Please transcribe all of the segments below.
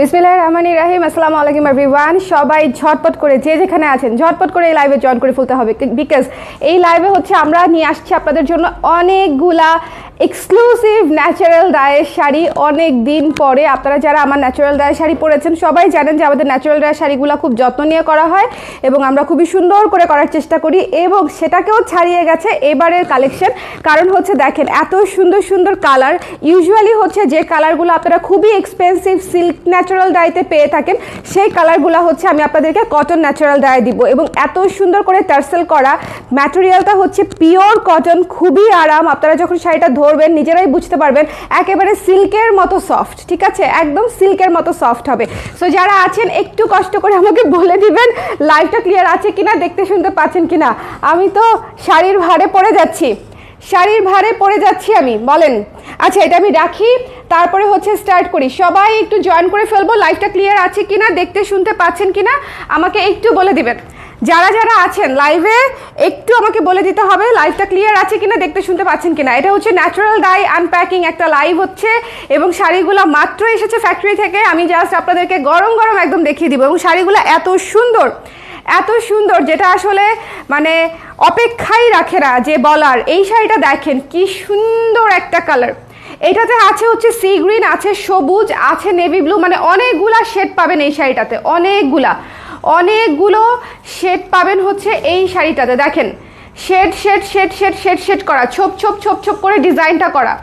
বিসমিল্লাহ রহমান রাহিম, আসসালামু আলাইকুম এভরিওয়ান সবাই ঝটপট করে যে যেখানে আছেন, ঝটপট করে এই লাইভে জয়েন করে ফেলতে হবে বিকজ এই লাইভে হচ্ছে আমরা নিয়ে আসছি আপনাদের জন্য অনেকগুলা এক্সক্লুসিভ ন্যাচারাল ডায়ের শাড়ি অনেক দিন পরে আপনারা যারা আমার ন্যাচারাল ডায়ের শাড়ি পরেছেন, সবাই জানেন যে আমাদের ন্যাচারাল ডায়ের শাড়িগুলো খুব যত্ন নিয়ে করা হয় এবং আমরা খুবই সুন্দর করে করার চেষ্টা করি এবং সেটাকেও ছাড়িয়ে গেছে এবারের কালেকশন কারণ হচ্ছে দেখেন, এত সুন্দর সুন্দর কালার ইউজুয়ালি হচ্ছে যে কালারগুলো আপনারা খুবই এক্সপেন্সিভ সিল্ক ন্যাচারাল ডাইতে পেয়ে থাকেন, সেই কালারগুলো হচ্ছে আমি আপনাদেরকে কটন ন্যাচারাল ডাই দিব এবং এত সুন্দর করে টার্সেল করা ম্যাটেরিয়ালটা হচ্ছে পিওর কটন খুবই আরাম। আপনারা যখন শাড়িটা ধরবেন নিজেরাই বুঝতে পারবেন, একেবারে সিল্কের মতো সফট, ঠিক আছে? একদম সিল্কের মতো সফট হবে। সো যারা আছেন, একটু কষ্ট করে আমাকে বলে দিবেন লাইভটা ক্লিয়ার আছে কিনা, দেখতে শুনতে পাচ্ছেন কিনা? আমি তো শাড়ির ভারে পড়ে যাচ্ছি। শাড়ির ভারে পড়ে যাচ্ছি আমি, বলেন। আচ্ছা এটা আমি রাখি, তারপরে হচ্ছে স্টার্ট করি। সবাই একটু জয়েন করে ফেলব লাইভটা ক্লিয়ার আছে কিনা, দেখতে শুনতে পাচ্ছেন কিনা, আমাকে একটু বলে দিবেন। যারা যারা আছেন লাইভে একটু আমাকে বলে দিতে হবে লাইভটা ক্লিয়ার আছে কিনা, দেখতে শুনতে পাচ্ছেন কিনা। এটা হচ্ছে ন্যাচারাল ডাই আনপ্যাকিং একটা লাইভ হচ্ছে এবং শাড়িগুলো মাত্র এসেছে ফ্যাক্টরি থেকে। আমি জাস্ট আপনাদেরকে গরম গরম একদম দেখিয়ে দিব এবং শাড়িগুলো এত সুন্দর এত সুন্দর যেটা আসলে মানে অপেক্ষাই রাখে না যে বলার। এই শাড়িটা দেখেন, কি সুন্দর একটা কালার এটাতে আছে হচ্ছে সি গ্রিন আছে সবুজ, আছে নেভি ব্লু মানে অনেকগুলা শেড পাবেন এই শাড়িটাতে, অনেকগুলা। অনেকগুলো শেড পাবেন হচ্ছে এই শাড়িটাতে, দেখেন। Shade shade shade shade shade shade করা, ছোপ ছোপ ছোপ ছোপ করে ডিজাইনটা করা।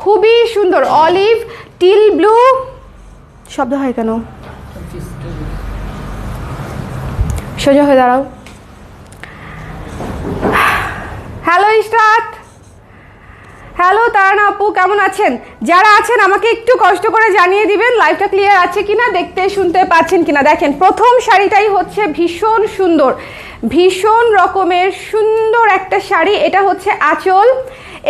খুবই সুন্দর, অলিভ, টিল ব্লু। শব্দ হয় কেন? সোজা হয়ে দাঁড়াও। হ্যালো ইশরাত। হ্যালো তারানা আপু, কেমন আছেন? যারা আছেন, আমাকে একটু কষ্ট করে জানিয়ে দিবেন লাইভটা ক্লিয়ার আছে কিনা, দেখতে শুনতে পাচ্ছেন কিনা। দেখেন, প্রথম শাড়িটাই হচ্ছে ভীষণ সুন্দর। ভীষণ রকমের সুন্দর একটা শাড়ি, এটা হচ্ছে আঁচল।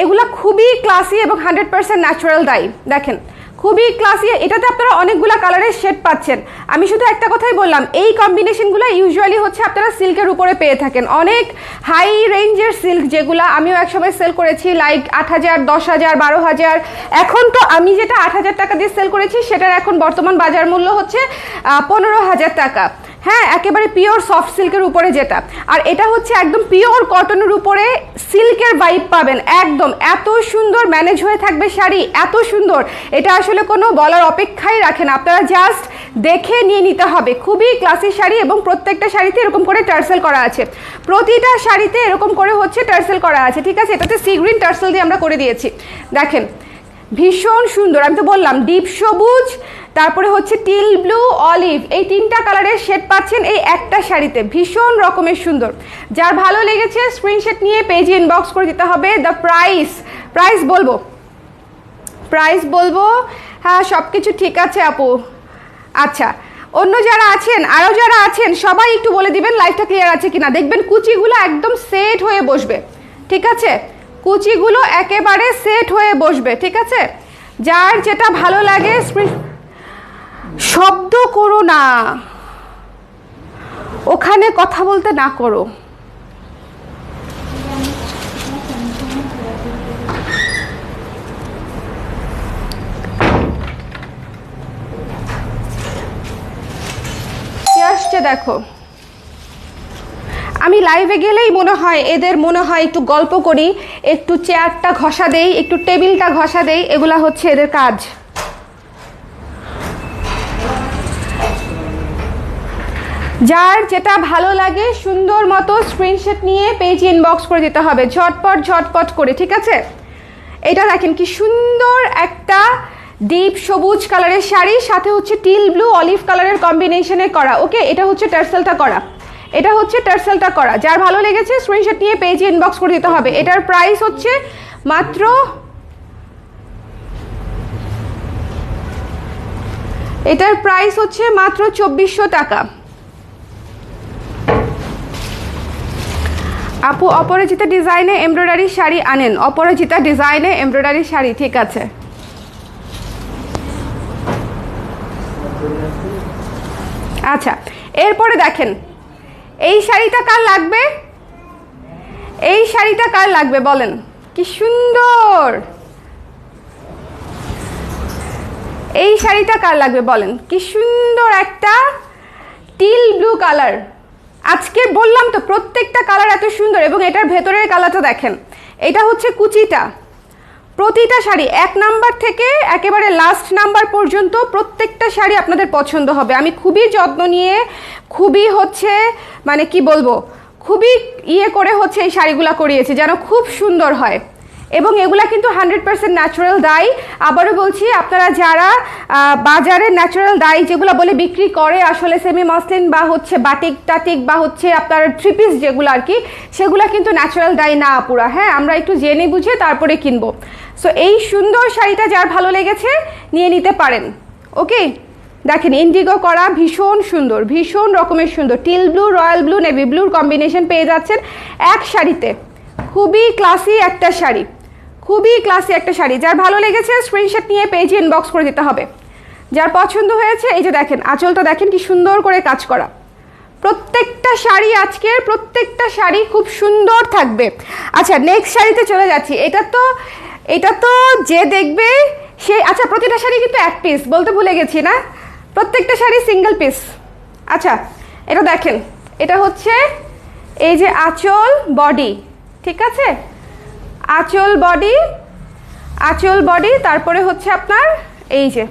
এগুলো খুবই ক্লাসি এবং হান্ড্রেড পার্সেন্ট ন্যাচারাল দায়ী দেখেন খুবই ক্লাসি এটাতে আপনারা অনেকগুলো কালারের শেড পাচ্ছেন। আমি শুধু একটা কথাই বললাম, এই কম্বিনেশনগুলো ইউজুয়ালি হচ্ছে আপনারা সিল্কের উপরে পেয়ে থাকেন। অনেক হাই রেঞ্জের সিল্ক যেগুলো আমিও একসময় সেল করেছি লাইক আট হাজার, দশ হাজার, বারো হাজার। এখন তো আমি যেটা আট হাজার টাকা দিয়ে সেল করেছি, সেটার এখন বর্তমান বাজার মূল্য হচ্ছে পনেরো হাজার টাকা। হ্যাঁ একেবারে পিওর সফট সিল্কের উপরে যেটা। আর এটা হচ্ছে একদম পিওর কটনের উপরে সিল্কের ভাইব পাবেন, একদম। এত সুন্দর ম্যানেজ হয়ে থাকবে শাড়ি, এত সুন্দর। এটা আসলে কোনো বলার অপেক্ষাই রাখে না। আপনারা জাস্ট দেখে নিয়ে নিতে হবে। খুবই ক্লাসি শাড়ি এবং প্রত্যেকটা শাড়িতে এরকম করে টার্সেল করা আছে। প্রতিটা শাড়িতে এরকম করে হচ্ছে টার্সেল করা আছে, ঠিক আছে? এটাতে সি গ্রিন টার্সেল দিয়ে আমরা করে দিয়েছি। দেখেন, ভীষণ সুন্দর। আমি তো বললাম ডিপ সবুজ তারপরে হচ্ছে টিল ব্লু অলিভ। এই তিনটা কালারের শেড পাচ্ছেন এই একটা শাড়িতে। ভীষণ রকমের সুন্দর। যার ভালো লেগেছে স্ক্রিনশট নিয়ে পেজে ইনবক্স করে দিতে হবে। দ্য প্রাইস প্রাইস বলব। প্রাইস বলব। হ্যাঁ সব কিছু ঠিক আছে আপু। আচ্ছা অন্য যারা আছেন, আরও যারা আছেন, সবাই একটু বলে দিবেন লাইফটা ক্লিয়ার আছে কিনা। দেখবেন কুচিগুলো একদম সেট হয়ে বসবে। ঠিক আছে? কুচিগুলো একেবারে সেট হয়ে বসবে। ঠিক আছে? যার যেটা ভালো লাগে স্ক্রিন শব্দ করো না। ওখানে কথা বলতে না করো। আসছে দেখো? আমি লাইভে গেলেই মনে হয় এদের মনে হয় একটু গল্প করি, একটু চেয়ারটা ঘষা দেই, একটু টেবিলটা ঘষা দেই, এগুলা হচ্ছে এদের কাজ। যার যেটা ভালো লাগে, সুন্দর মতো স্ক্রিনশট নিয়ে পেজ ইনবক্স করে দিতে হবে। ঝটপট ঝটপট করে, ঠিক আছে? এটা দেখেন কি সুন্দর একটা ডিপ সবুজ কালারের শাড়ি, সাথে হচ্ছে টিল ব্লু অলিভ কালারের কম্বিনেশনে করা। ওকে, এটা হচ্ছে টার্সেলটা করা। এটা হচ্ছে টার্সেলটা করা। যার ভালো লেগেছে স্ক্রিনশট নিয়ে পেজে ইনবক্স করে দিতে হবে। এটার প্রাইস হচ্ছে মাত্র এটার প্রাইস হচ্ছে মাত্র চব্বিশশো টাকা। আপু, অপরাজিতা ডিজাইনে এমব্রয়ডারি শাড়ি আনেন। অপরাজিতা ডিজাইনে এমব্রয়ডারি শাড়ি, ঠিক আছে। আচ্ছা এরপরে দেখেন। এই শাড়িটা কার লাগবে? এই শাড়িটা কার লাগবে বলেন। কি সুন্দর! এই শাড়িটা কার লাগবে বলেন। কি সুন্দর একটা টিল ব্লু কালার। আজকে বললাম তো, প্রত্যেকটা কালার এত সুন্দর এবং এটার ভেতরের কালারটা দেখেন। এটা হচ্ছে কুচিটা। প্রতিটা শাড়ি, এক নাম্বার থেকে একেবারে লাস্ট নাম্বার পর্যন্ত প্রত্যেকটা শাড়ি আপনাদের পছন্দ হবে। আমি খুবই যত্ন নিয়ে, খুবই হচ্ছে মানে কি বলব, খুবই ইয়ে করে হচ্ছে এই শাড়িগুলো করিয়েছি, যেন খুব সুন্দর হয়। এবং এগুলা কিন্তু হান্ড্রেড পার্সেন্ট ন্যাচারাল ডাই আবারও বলছি, আপনারা যারা বাজারে ন্যাচারাল ডাই যেগুলো বলে বিক্রি করে আসলে সেমি মসলিন বা হচ্ছে বাটিক টাটিক বা হচ্ছে আপনার থ্রি পিস যেগুলো আর কি, সেগুলো কিন্তু ন্যাচারাল ডাই না পুরা হ্যাঁ আমরা একটু জেনে বুঝে তারপরে কিনবো। সো এই সুন্দর শাড়িটা যার ভালো লেগেছে, নিয়ে নিতে পারেন। ওকে? দেখেন ইন্ডিগো করা ভীষণ সুন্দর, ভীষণ রকমের সুন্দর। Teal blue, royal blue, navy ব্লুর কম্বিনেশন পেয়ে যাচ্ছেন এক শাড়িতে। খুবই ক্লাসি একটা শাড়ি। খুবই ক্লাসি একটা শাড়ি। যার ভালো লেগেছে স্ক্রিনশট নিয়ে পেজে ইনবক্স করে দিতে হবে। যার পছন্দ হয়েছে, এই যে দেখেন, আঁচলটা দেখেন কি সুন্দর করে কাজ করা। প্রত্যেকটা শাড়ি আজকের, প্রত্যেকটা শাড়ি খুব সুন্দর থাকবে। আচ্ছা নেক্সট শাড়িতে চলে যাচ্ছি। এটা তো এটা তো যে দেখবে, সে আচ্ছা প্রতিটা শাড়ি কিন্তু এক পিস বলতে ভুলে গেছি না। প্রত্যেকটা শাড়ি সিঙ্গেল পিস আচ্ছা এটা দেখেন, এটা হচ্ছে এই যে আঁচল বডি ঠিক আছে? আঁচল বডি আঁচল বডি, তারপরে হচ্ছে আপনার এই যে।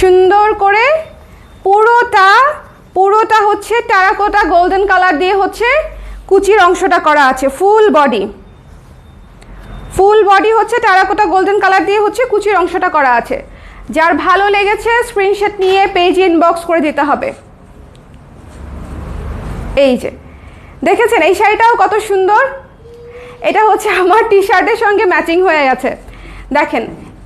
সুন্দর করে পুরোটা পুরোটা হচ্ছে টারাকোটা গোল্ডেন কালার দিয়ে হচ্ছে কুচির অংশটা করা আছে, ফুল বডি। ফুল বডি হচ্ছে টারাকোটা গোল্ডেন কালার দিয়ে হচ্ছে কুচির অংশটা করা আছে। যার ভালো লেগেছে, স্ক্রিনশট নিয়ে পেজ ইনবক্স করে দিতে হবে। এই যে। দেখেছেন, এই শাড়িটাও কত সুন্দর? এটা হচ্ছে আমার টি শার্টের সঙ্গে ম্যাচিং হয়ে গেছে। দেখেন,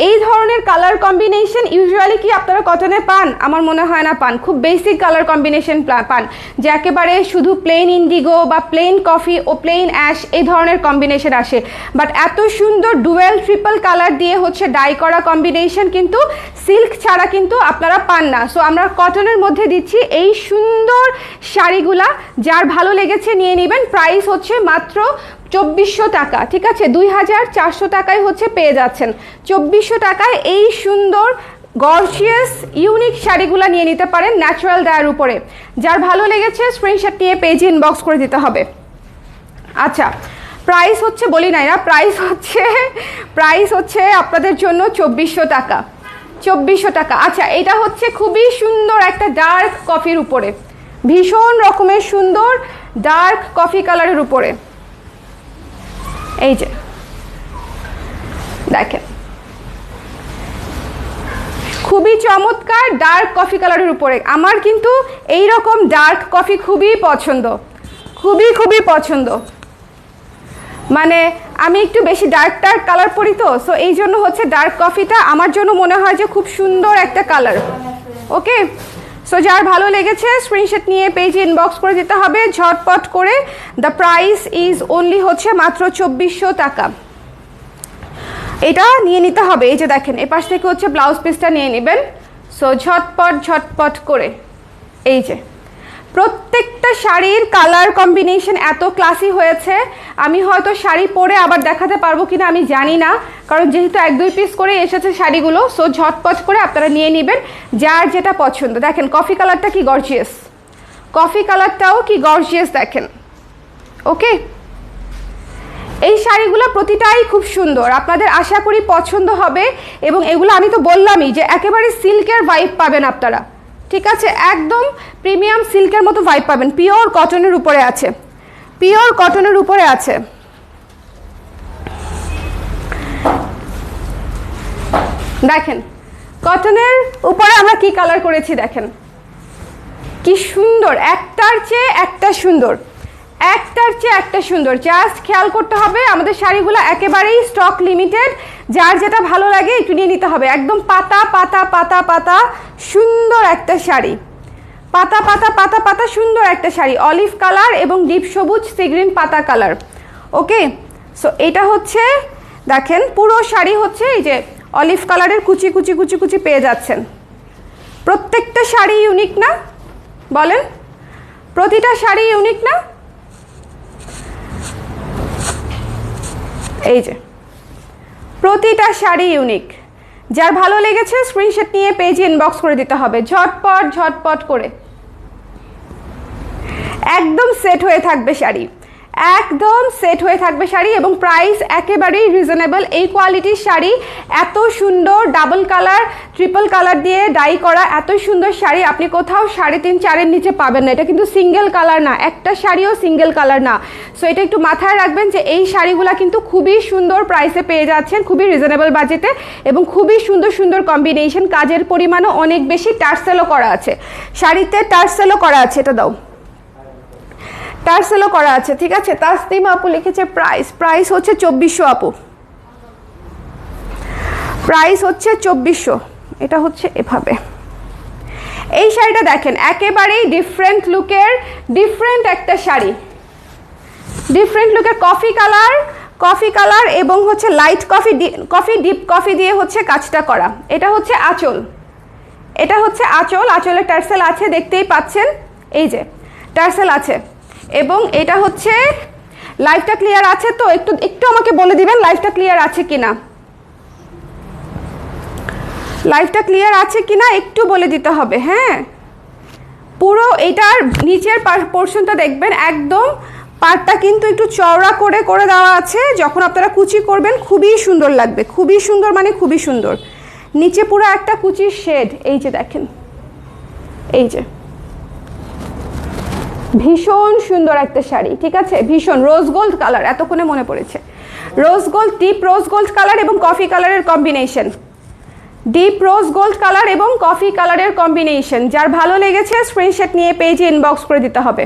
এই ধরনের কালার কম্বিনেশন ইউজুয়ালি কি আপনারা কটনে পান? আমার মনে হয় না পান। খুব বেসিক কালার কম্বিনেশন পান। যে একেবারে শুধু প্লেন ইন্ডিগো বা প্লেন কফি ও প্লেন অ্যাশ এই ধরনের কম্বিনেশন আসে। বাট এত সুন্দর ডুয়েল ট্রিপল কালার দিয়ে হচ্ছে ডাই করা কম্বিনেশন কিন্তু সিল্ক ছাড়া কিন্তু আপনারা পান না। সো আমরা কটনের মধ্যে দিচ্ছি এই সুন্দর শাড়িগুলা। যার ভালো লেগেছে নিয়ে নেবেন। প্রাইস হচ্ছে মাত্র চব্বিশশো টাকা, ঠিক আছে? দুই হাজার চারশো টাকায় হচ্ছে পেয়ে যাচ্ছেন। চব্বিশশো টাকায় এই সুন্দর গর্জিয়াস ইউনিক শাড়িগুলো নিয়ে নিতে পারেন ন্যাচারাল ডায়ের উপরে। যার ভালো লেগেছে স্ক্রিনশট নিয়ে পেজ ইনবক্স করে দিতে হবে। আচ্ছা প্রাইস হচ্ছে, বলি নাই না প্রাইস হচ্ছে প্রাইস হচ্ছে আপনাদের জন্য চব্বিশশো টাকা। চব্বিশশো টাকা। আচ্ছা এটা হচ্ছে খুবই সুন্দর একটা ডার্ক কফির উপরে। ভীষণ রকমের সুন্দর ডার্ক কফি কালারের উপরে। এই যে। দেখেন। খুবই চমৎকার ডার্ক কফি কালারের উপরে। আমার কিন্তু এই রকম ডার্ক কফি খুবই পছন্দ। খুবই খুবই পছন্দ। মানে আমি একটু বেশি ডার্ক ডার্ক কালার পরি তো সো এই জন্য হচ্ছে ডার্ক কফিটা আমার জন্য মনে হয় যে খুব সুন্দর একটা কালার ওকে সো যার ভালো লেগেছে স্ক্রিনশট নিয়ে পেজে ইনবক্স করে দিতে হবে। ঝটপট করে দ্য প্রাইস ইজ অনলি হচ্ছে মাত্র চব্বিশশো টাকা। এটা নিয়ে নিতে হবে। এই যে দেখেন এ পাশ থেকে হচ্ছে ব্লাউজ পিসটা নিয়ে নেবেন। সো ঝটপট ঝটপট করে। এই যে। প্রত্যেকটা শাড়ির কালার কম্বিনেশন এত ক্লাসি হয়েছে। আমি হয়তো শাড়ি পরে আবার দেখাতে পারব কিনা আমি জানি না। কারণ যেহেতু এক দুই পিস করে এসেছে শাড়িগুলো সো ঝটপট করে আপনারা নিয়ে নেবেন যার যেটা পছন্দ। দেখেন কফি কালারটা কি গর্জিয়াস কফি কালারটাও কি গর্জিয়াস দেখেন? ওকে এই শাড়িগুলো প্রতিটাই খুব সুন্দর। আপনাদের আশা করি পছন্দ হবে এবং এগুলো আমি তো বললামই যে একেবারে সিল্কের ভাইব পাবেন আপনারা। ঠিক আছে, একদম প্রিমিয়াম সিল্কের মতো ভাইব পাবেন। পিওর কটনের উপরে আছে। পিওর কটনের উপরে আছে। দেখেন কটনের উপরে আমরা কি কালার করেছি দেখেন? কি সুন্দর, একটার চেয়ে একটা সুন্দর। একটার চেয়ে একটা সুন্দর। জাস্ট খেয়াল করতে হবে, আমাদের শাড়িগুলো একেবারেই স্টক লিমিটেড যার যেটা ভালো লাগে একটু নিয়ে নিতে হবে। একদম পাতা পাতা পাতা পাতা, সুন্দর একটা শাড়ি। পাতা পাতা পাতা পাতা, সুন্দর একটা শাড়ি। অলিভ কালার এবং ডিপ সবুজ সিগ্রিন পাতা কালার ওকে সো এটা হচ্ছে, দেখেন, পুরো শাড়ি হচ্ছে এই যে অলিভ কালারের কুচি কুচি কুচি কুচি পেয়ে যাচ্ছেন। প্রত্যেকটা শাড়ি ইউনিক না? বলেন। প্রতিটা শাড়ি ইউনিক না? এই যে। প্রতিটা শাড়ি ইউনিক যার ভালো লেগেছে স্ক্রিনশট নিয়ে পেজে ইনবক্স করে দিতে হবে। ঝটপট ঝটপট করে। একদম সেট হয়ে থাকবে শাড়ি। একদম সেট হয়ে থাকবে শাড়ি এবং প্রাইস একেবারেই রিজনেবল এই কোয়ালিটির শাড়ি এত সুন্দর ডাবল কালার ট্রিপল কালার দিয়ে ডাই করা এত সুন্দর শাড়ি আপনি কোথাও সাড়ে তিন, চারের নিচে পাবেন না। এটা কিন্তু সিঙ্গেল কালার না। একটা শাড়িও সিঙ্গেল কালার না। সো এটা একটু মাথায় রাখবেন যে এই শাড়িগুলো কিন্তু খুবই সুন্দর প্রাইসে পেয়ে যাচ্ছেন, খুবই রিজনেবল বাজেটে এবং খুবই সুন্দর সুন্দর কম্বিনেশন কাজের পরিমাণও অনেক বেশি টার্সেলও করা আছে। শাড়িতে টার্সেলও করা আছে। এটা দাও। টার্সেলও করা আছে, ঠিক আছে? তাসতিম আপু লিখেছে প্রাইস প্রাইস হচ্ছে চব্বিশশো আপু। প্রাইস হচ্ছে চব্বিশশো, এটা হচ্ছে এভাবে। এই শাড়িটা দেখেন, একেবারেই ডিফারেন্ট লুকের ডিফারেন্ট একটা শাড়ি। ডিফারেন্ট লুকের কফি কালার কফি কালার এবং হচ্ছে light coffee coffee deep coffee দিয়ে হচ্ছে কাজটা করা। এটা হচ্ছে আঁচল। এটা হচ্ছে আঁচল আঁচলের টার্সেল আছে, দেখতেই পাচ্ছেন। এই যে টার্সেল আছে। এবং এটা হচ্ছে লাইফটা ক্লিয়ার আছে তো? একটু একটু আমাকে বলে দিবেন লাইফটা ক্লিয়ার আছে কিনা? লাইফটা ক্লিয়ার আছে কিনা একটু বলে দিতে হবে হ্যাঁ? পুরো এটার নিচের পোর্শনটা দেখবেন, একদম পাটটা কিন্তু একটু চওড়া করে করে দেওয়া আছে। যখন আপনারা কুচি করবেন, খুবই সুন্দর লাগবে। খুবই সুন্দর মানে খুবই সুন্দর। নিচে পুরো একটা কুচির শেড এই যে দেখেন, এই যে। ভীষণ সুন্দর একটা শাড়ি, ঠিক আছে? ভীষণ রোজ গোল্ড কালার এতক্ষণে মনে পড়েছে। Rose gold deep rose gold colour এবং কফি কালারের combination deep rose gold colour এবং কফি কালারের কম্বিনেশন যার ভালো লেগেছে স্ক্রিনশট নিয়ে পেজে ইনবক্স করে দিতে হবে।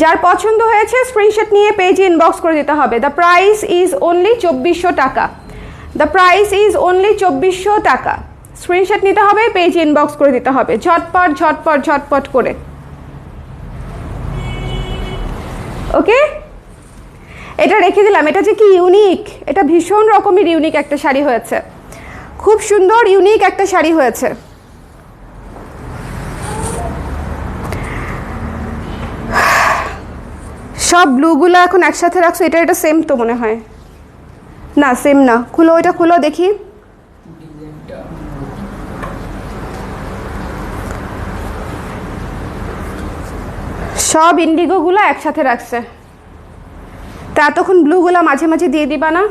যার পছন্দ হয়েছে স্ক্রিনশট নিয়ে পেজে ইনবক্স করে দিতে হবে। দ্য প্রাইস ইজ অনলি চব্বিশশো টাকা। দ্য প্রাইস ইজ অনলি চব্বিশশো টাকা। স্ক্রিনশট নিতে হবে পেজে ইনবক্স করে দিতে হবে। ঝটপট ঝটপট ঝটপট করে। ওকে? এটা রেখে দিলাম। এটা যে কি ইউনিক এটা ভীষণ রকমের ইউনিক একটা শাড়ি হয়েছে। খুব সুন্দর ইউনিক একটা শাড়ি হয়েছে। সব ব্লুগুলো এখন একসাথে রাখছো? এটা এটা সেম তো মনে হয়। না সেম না। খুলো, ওইটা খুলো দেখি। সব ইন্ডিগোগুলো একসাথে রাখছে। তা এতক্ষণ ব্লুগুলো মাঝে মাঝে দিয়ে দিবা না?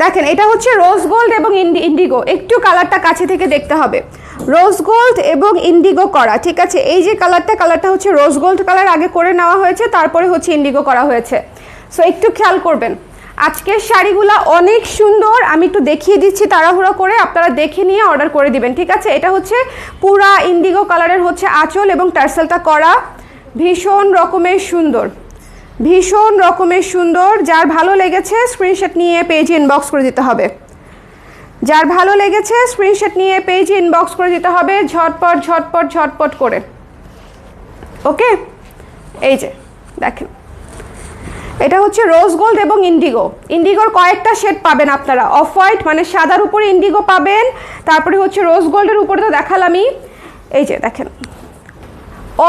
দেখেন, এটা হচ্ছে রোজ গোল্ড এবং ইন্ডিগো একটু কালারটা কাছে থেকে দেখতে হবে। রোজ গোল্ড এবং ইন্ডিগো করা, ঠিক আছে? এই যে কালারটা কালারটা হচ্ছে রোজ গোল্ড কালার আগে করে নেওয়া হয়েছে, তারপরে হচ্ছে ইন্ডিগো করা হয়েছে। সো একটু খেয়াল করবেন। আজকের শাড়িগুলো অনেক সুন্দর। আমি একটু দেখিয়ে দিচ্ছি তাড়াহুড়ো করে, আপনারা দেখে নিয়ে অর্ডার করে দিবেন, ঠিক আছে? এটা হচ্ছে পুরা ইন্ডিগো কালারের হচ্ছে আঁচল এবং টার্সেলটা করা। ভীষণ রকমের সুন্দর, ভীষণ রকমের সুন্দর। যার ভালো লেগেছে স্ক্রিনশট নিয়ে পেজে ইনবক্স করে দিতে হবে। যার ভালো লেগেছে স্ক্রিনশট নিয়ে পেজে ইনবক্স করে দিতে হবে, ঝটপট ঝটপট ঝটপট করে। ওকে এই যে, দেখেন। এটা হচ্ছে রোজ গোল্ড এবং ইন্ডিগো ইন্ডিগোর কয়েকটা শেড পাবেন আপনারা। অফ হোয়াইট মানে সাদার উপরে ইন্ডিগো পাবেন। তারপরে হচ্ছে রোজ গোল্ডের উপরে তো দেখালামই। এই যে দেখেন।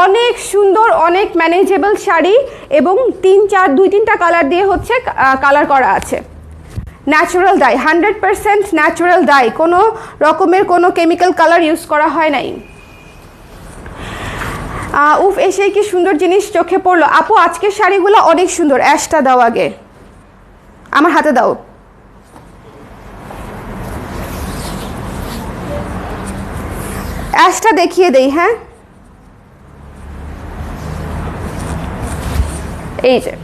অনেক সুন্দর, অনেক ম্যানেজেবল শাড়ি এবং তিন, চার, দুই, তিনটা কালার দিয়ে হচ্ছে কালার করা আছে। Natural dye hundred percent natural dye কোনো রকমের কোনো কেমিক্যাল কালার ইউজ করা হয় নাই। উফ এসে কি সুন্দর জিনিস চোখে পড়ল। আপু আজকের শাড়িগুলো অনেক সুন্দর। অ্যাশটা দাও আগে। আমার হাতে দাও। অ্যাশটা দেখিয়ে দেই হ্যাঁ? এই যে।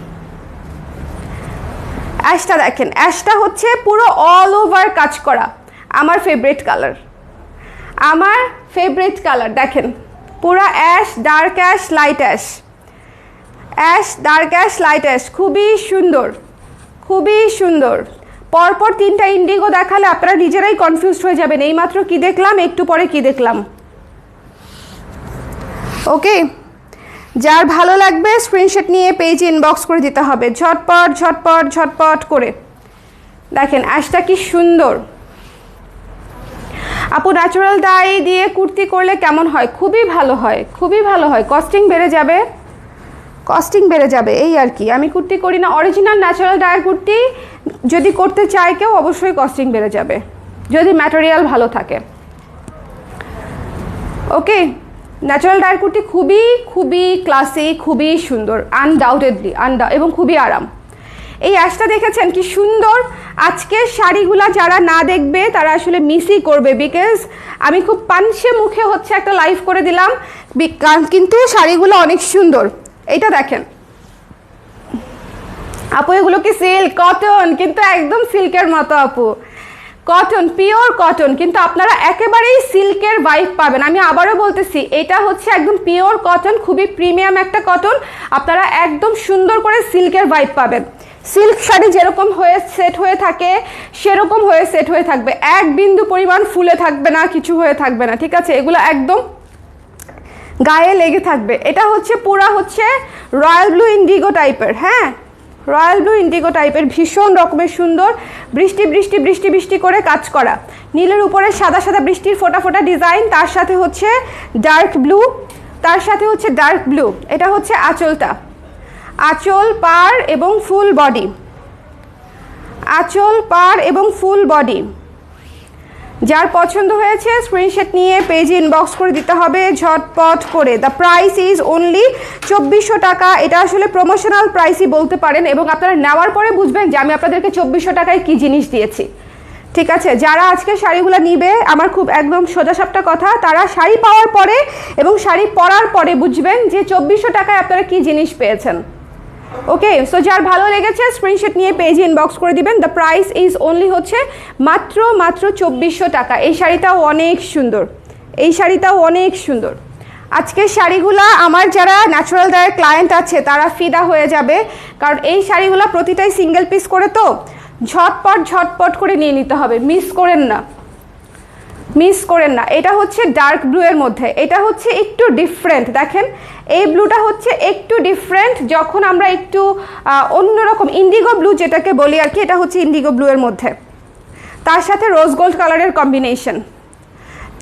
অ্যাশটা দেখেন। অ্যাশটা হচ্ছে পুরো অল ওভার কাজ করা। আমার ফেভারিট কালার আমার ফেভারিট কালার দেখেন। পুরো ash, dark ash, light ash. Ash, dark ash, light ash. খুবই সুন্দর খুবই সুন্দর। পরপর তিনটা ইন্ডিগো দেখালে আপনারা নিজেরাই কনফিউজড হয়ে যাবেন। এইমাত্র কি দেখলাম, একটু পরে কি দেখলাম। ওকে যার ভালো লাগবে স্ক্রিনশট নিয়ে পেজ ইনবক্স করে দিতে হবে। ঝটপট ঝটপট ঝটপট করে। দেখেন, অ্যাশটা কি সুন্দর। আপু ন্যাচারাল ডাই দিয়ে কুর্তি করলে কেমন হয়? খুবই ভালো হয়, খুবই ভালো হয়। কস্টিং বেড়ে যাবে? কস্টিং বেড়ে যাবে, এই আর কি। আমি কুর্তি করি না। অরিজিনাল ন্যাচারাল ডায়ার কুর্তি যদি করতে চায় কেউ, অবশ্যই কস্টিং বেড়ে যাবে। যদি ম্যাটেরিয়াল ভালো থাকে। ওকে ন্যাচারাল ডায়ার কুর্তি খুবই খুবই ক্লাসি খুবই সুন্দর আনডাউটেডলি আনডা এবং খুবই আরাম। এই অ্যাশটা দেখেছেন? কি সুন্দর। আজকের শাড়িগুলা যারা না দেখবে, তারা আসলে মিসই করবে বিকজ আমি খুব পানসে মুখে হচ্ছে একটা লাইভ করে দিলাম। কিন্তু শাড়িগুলো অনেক সুন্দর। এইটা দেখেন। আপু, এগুলো কি সিল্ক কটন কিন্তু একদম সিল্কের মতো, আপু। কটন পিওর কটন কিন্তু আপনারা একেবারেই সিল্কের ভাইব পাবেন। আমি আবারও বলতেছি, এটা হচ্ছে একদম পিওর কটন খুবই প্রিমিয়াম একটা কটন আপনারা একদম সুন্দর করে সিল্কের ভাইব পাবেন। সিল্ক শাড়ি যেরকম হয়ে সেট হয়ে থাকে, সেরকম হয়ে সেট হয়ে থাকবে। এক বিন্দু পরিমাণ ফুলে থাকবে না, কিছু হয়ে থাকবে না, ঠিক আছে? এগুলো একদম গায়ে লেগে থাকবে। এটা হচ্ছে পুরা হচ্ছে রয়্যাল ব্লু ইন্ডিগো টাইপের হ্যাঁ? রয়্যাল ব্লু ইন্ডিগো টাইপের, ভীষণ রকমের সুন্দর, বৃষ্টি বৃষ্টি বৃষ্টি বৃষ্টি করে কাজ করা। নীলের উপরে সাদা সাদা বৃষ্টির ফোটা ফোটা ডিজাইন, তার সাথে হচ্ছে ডার্ক ব্লু তার সাথে হচ্ছে ডার্ক ব্লু এটা হচ্ছে আঁচলটা। আঁচল পার এবং ফুল বডি। আঁচল পার এবং ফুল বডি। যার পছন্দ হয়েছে স্ক্রিনশট নিয়ে পেজ ইনবক্স করে দিতে হবে, ঝটপট করে। দ্য প্রাইস ইজ অনলি চব্বিশশো টাকা। এটা আসলে প্রমোশনাল প্রাইসই বলতে পারেন এবং আপনারা নেওয়ার পরে বুঝবেন যে আমি আপনাদেরকে চব্বিশশো টাকায় কী জিনিস দিয়েছি। ঠিক আছে? যারা আজকে শাড়িগুলো নিবে, আমার খুব একদম সোজাসাপটা কথা, তারা শাড়ি পাওয়ার পরে এবং শাড়ি পরার পরে বুঝবেন যে চব্বিশশো টাকায় আপনারা কী জিনিস পেয়েছেন। ওকে সো যার ভালো লেগেছে স্ক্রিনশট নিয়ে পেজে ইনবক্স করে দিবেন। দ্য প্রাইস ইজ অনলি হচ্ছে মাত্র মাত্র চব্বিশশো টাকা। এই শাড়িটাও অনেক সুন্দর। এই শাড়িটাও অনেক সুন্দর। আজকের শাড়িগুলা আমার যারা ন্যাচারাল ডায়ের ক্লায়েন্ট আছে, তারা ফিদা হয়ে যাবে। কারণ এই শাড়িগুলো প্রতিটাই সিঙ্গেল পিস করে তো ঝটপট ঝটপট করে নিয়ে নিতে হবে। মিস করেন না। মিস করেন না। এটা হচ্ছে ডার্ক ব্লু এর মধ্যে। এটা হচ্ছে একটু ডিফারেন্ট দেখেন, এই ব্লুটা হচ্ছে একটু ডিফারেন্ট যখন আমরা একটু অন্যরকম ইন্ডিগো ব্লু যেটাকে বলি আর কি, এটা হচ্ছে ইন্ডিগো ব্লু এর মধ্যে। তার সাথে রোজ গোল্ড কালারের কম্বিনেশন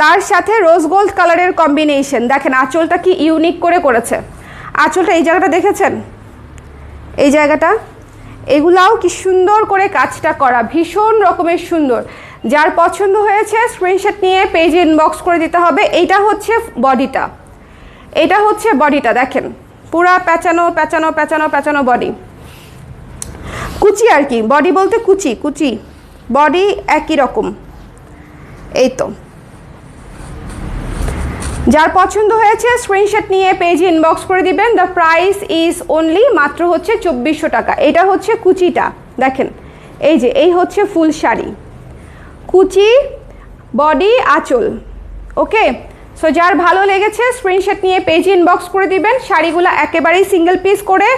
তার সাথে রোজ গোল্ড কালারের কম্বিনেশন দেখেন, আঁচলটা কি ইউনিক করে করেছে। আঁচলটা এই জায়গাটা দেখেছেন? এই জায়গাটা। এগুলাও কি সুন্দর করে কাজটা করা। ভীষণ রকমের সুন্দর। যার পছন্দ হয়েছে স্ক্রিনশট নিয়ে পেজে ইনবক্স করে দিতে হবে। এইটা হচ্ছে বডিটা এটা হচ্ছে বডিটা দেখেন। পুরা প্যাচানো প্যাচানো প্যাচানো প্যাচানো বডি কুচি আর কি। বডি বলতে কুচি কুচি। বডি একই রকম। এই তো। যার পছন্দ হয়েছে স্ক্রিনশট নিয়ে পেজে ইনবক্স করে দিবেন। দ্য প্রাইস ইজ অনলি মাত্র হচ্ছে চব্বিশশো টাকা। এটা হচ্ছে কুচিটা, দেখেন। এই যে, এই হচ্ছে ফুল শাড়ি। কুচি, বডি, আঁচল। ওকে সো যার ভালো লেগেছে স্ক্রিনশট নিয়ে পেজে ইনবক্স করে দিবেন। শাড়িগুলো একেবারেই সিঙ্গেল পিস করে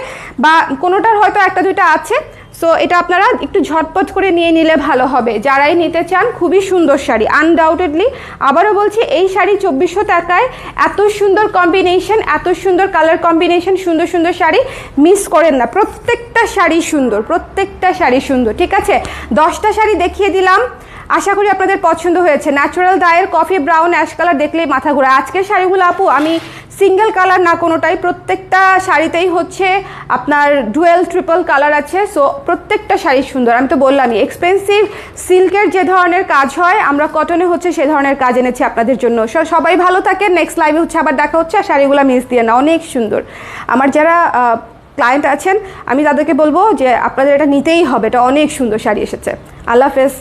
বা কোনোটার হয়তো একটা দুইটা আছে। সো এটা আপনারা একটু ঝটপট করে নিয়ে নিলে ভালো হবে। যারাই নিতে চান, খুবই সুন্দর শাড়ি। আনডাউটেডলি আবারও বলছি, এই শাড়ি চব্বিশশো টাকায় এত সুন্দর কম্বিনেশন এত সুন্দর কালার কম্বিনেশন সুন্দর সুন্দর শাড়ি মিস করেন না। প্রত্যেকটা শাড়ি সুন্দর, প্রত্যেকটা শাড়ি সুন্দর। ঠিক আছে? দশটা শাড়ি দেখিয়ে দিলাম। আশা করি আপনাদের পছন্দ হয়েছে। ন্যাচারাল ডায়ের কফি ব্রাউন অ্যাশ কালার দেখলেই মাথা ঘোরা। আজকের শাড়িগুলো আপু, আমি সিঙ্গেল কালার না কোনোটাই, প্রত্যেকটা শাড়িতেই হচ্ছে আপনার ডুয়েল ট্রিপল কালার আছে। সো প্রত্যেকটা শাড়ি সুন্দর। আমি তো বললামই এক্সপেন্সিভ সিল্কের যে ধরনের কাজ হয়, আমরা কটনে হচ্ছে সে ধরনের কাজ এনেছি আপনাদের জন্য। সবাই ভালো থাকে নেক্সট লাইভে হচ্ছে আবার দেখা হচ্ছে, আর শাড়িগুলো মিস দিয়ে না, অনেক সুন্দর। আমার যারা ক্লায়েন্ট আছেন, আমি তাদেরকে বলব যে আপনাদের এটা নিতেই হবে, এটা অনেক সুন্দর শাড়ি এসেছে। আল্লাহ হাফেজ।